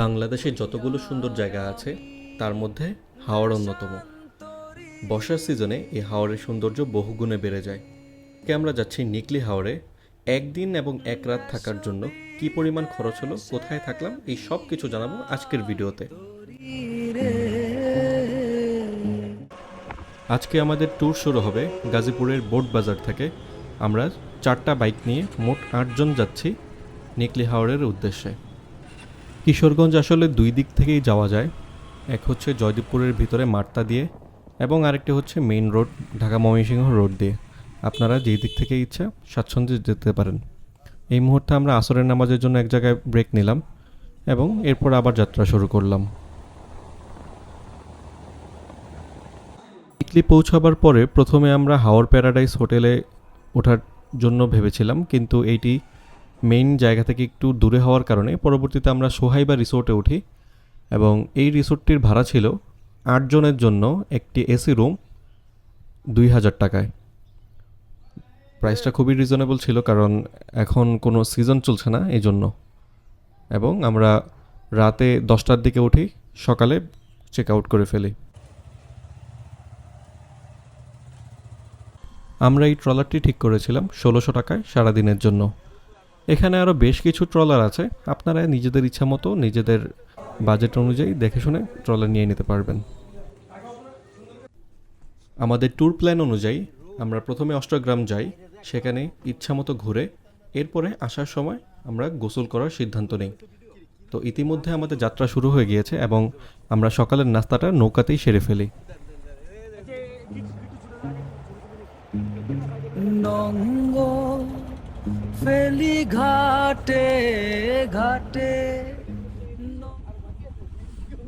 বাংলাদেশে যতগুলো সুন্দর জায়গা আছে, তার মধ্যে হাওড় অন্যতম। বর্ষার সিজনে এই হাওড়ের সৌন্দর্য বহুগুণে বেড়ে যায়। আমরা যাচ্ছি নিকলি হাওড়ে? একদিন এবং এক রাত থাকার জন্য কি পরিমাণ খরচ হলো, কোথায় থাকলাম, এই সব কিছু জানাব আজকের ভিডিওতে। আজকে আমাদের ট্যুর শুরু হবে গাজীপুরের বোট বাজার থেকে। আমরা চারটা বাইক নিয়ে মোট আটজন যাচ্ছি নিকলি হাওড়ের উদ্দেশ্যে। কিশোরগঞ্জ আসলে দুই দিক থেকেই যাওয়া যায়। এক হচ্ছে জয়দেবপুরের ভিতরে মার্তা দিয়ে এবং আরেকটি হচ্ছে main road Dhaka Mymensingh road দিয়ে। আপনারা যেই দিক থেকে ইচ্ছা স্বাচ্ছন্দ্যে যেতে পারেন। এই মুহূর্তে আমরা আসরের নামাজের জন্য এক জায়গায় ব্রেক নিলাম এবং এরপর আবার যাত্রা শুরু করলাম। ইকলি পৌঁছাবার পরে প্রথমে আমরা হাওর প্যারাডাইস হোটেলে ওঠার জন্য ভেবেছিলাম, কিন্তু এইটি মেইন জায়গা থেকে একটু দূরে হওয়ার কারণে পরবর্তীতে আমরা সোহাইবা রিসোর্টে উঠি এবং এই রিসোর্টটির ভাড়া ছিল আটজনের জন্য একটি এসি রুম দুই হাজার টাকায়। প্রাইসটা খুবই রিজনেবল ছিল কারণ এখন কোনো সিজন চলছে না এই জন্য এবং আমরা রাতে দশটার দিকে উঠি, সকালে চেক আউট করে ফেলি। আমরা এই ট্রলারটি ঠিক করেছিলাম ষোলোশো টাকায় সারাদিনের জন্য। এখানে আরও বেশ কিছু ট্রলার আছে। আপনারা নিজেদের ইচ্ছা মতো নিজেদের বাজেট অনুযায়ী দেখে শুনে ট্রলার নিয়ে নিতে পারবেন। আমাদের ট্যুর প্ল্যান অনুযায়ী আমরা প্রথমে অষ্টগ্রাম যাই, সেখানে ইচ্ছা মতো ঘুরে, এরপরে আসার সময় আমরা গোসল করার সিদ্ধান্ত নিই। তো ইতিমধ্যে আমাদের যাত্রা শুরু হয়ে গিয়েছে এবং আমরা সকালের নাস্তাটা নৌকাতেই সেরে ফেলি। নঙ্গ ফেলি ঘাটে ঘাটে।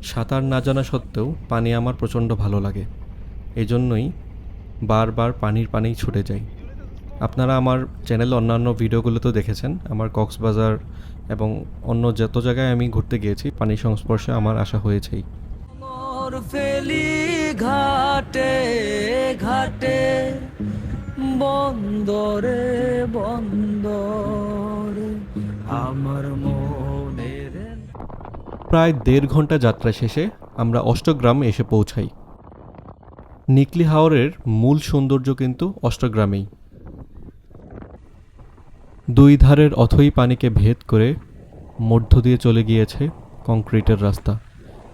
সাঁতার না জানা সত্ত্বেও পানি আমার প্রচণ্ড ভালো লাগে। এই জন্যই বারবার পানির পানেই ছুটে যাই। আপনারা আমার চ্যানেলে অন্যান্য ভিডিওগুলো তো দেখেছেন আমার কক্সবাজার এবং অন্য যত জায়গায় আমি ঘুরতে গিয়েছি পানির সংস্পর্শে আমার আশা হয়েছেই। ঘাটে ঘাটে। বন্দরে বন্দরে আমার মনের প্রায় দেড় ঘণ্টা যাত্রা শেষে আমরা অষ্টগ্রাম এসে পৌঁছাই। নিকলি হাওরের মূল সৌন্দর্য কিন্তু অষ্টগ্রামেই। দুই ধারের অথই পানিকে ভেদ করে মধ্য দিয়ে চলে গিয়েছে কংক্রিটের রাস্তা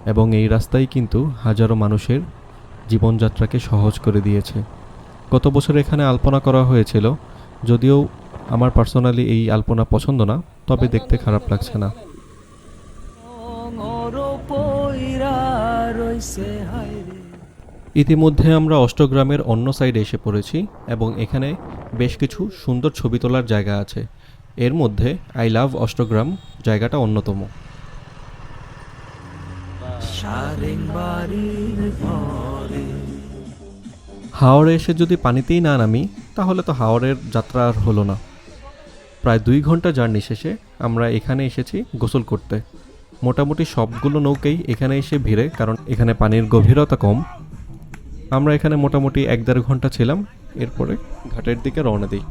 এবং এই রাস্তাই কিন্তু হাজারো মানুষের জীবনযাত্রাকে সহজ করে দিয়েছে। গত বছর এখানে আলপনা করা হয়েছিল। যদিও আমার পার্সোনালি এই আলপনা পছন্দ না, তবে দেখতে খারাপ লাগছে না। ইতিমধ্যে আমরা অষ্টগ্রামের অন্য সাইডে এসে পড়েছি এবং এখানে বেশ কিছু সুন্দর ছবি তোলার জায়গা আছে। এর মধ্যে আই লাভ অষ্টগ্রাম জায়গাটা অন্যতম। সারেং বাড়ির হাওড়ে এসে যদি পানিতেই না নামি, তাহলে তো হাওড়ের যাত্রা আর হলো না। প্রায় দুই ঘণ্টা জার্নি শেষে আমরা এখানে এসেছি গোসল করতে। মোটামুটি সবগুলো নৌকেই এখানে এসে ভিড়ে, কারণ এখানে পানির গভীরতা কম। আমরা এখানে মোটামুটি এক দেড় ঘণ্টা ছিলাম, এরপরে ঘাটের দিকে রওনা দিই।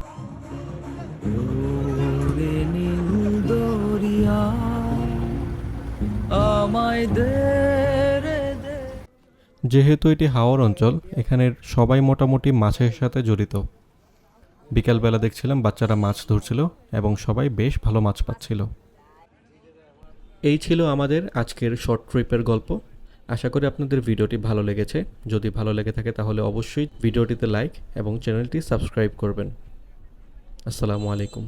আমায় দে যেহেতু এটি হাওর অঞ্চল, এখানের সবাই মোটামুটি মাছের সাথে জড়িত। বিকালবেলা দেখছিলাম বাচ্চারা মাছ ধরছিল এবং সবাই বেশ ভালো মাছ পাচ্ছিল। এই ছিল আমাদের আজকের শর্ট ট্রিপের গল্প। আশা করি আপনাদের ভিডিওটি ভালো লেগেছে। যদি ভালো লেগে থাকে তাহলে অবশ্যই ভিডিওটিতে লাইক এবং চ্যানেলটি সাবস্ক্রাইব করবেন। আসসালামু আলাইকুম।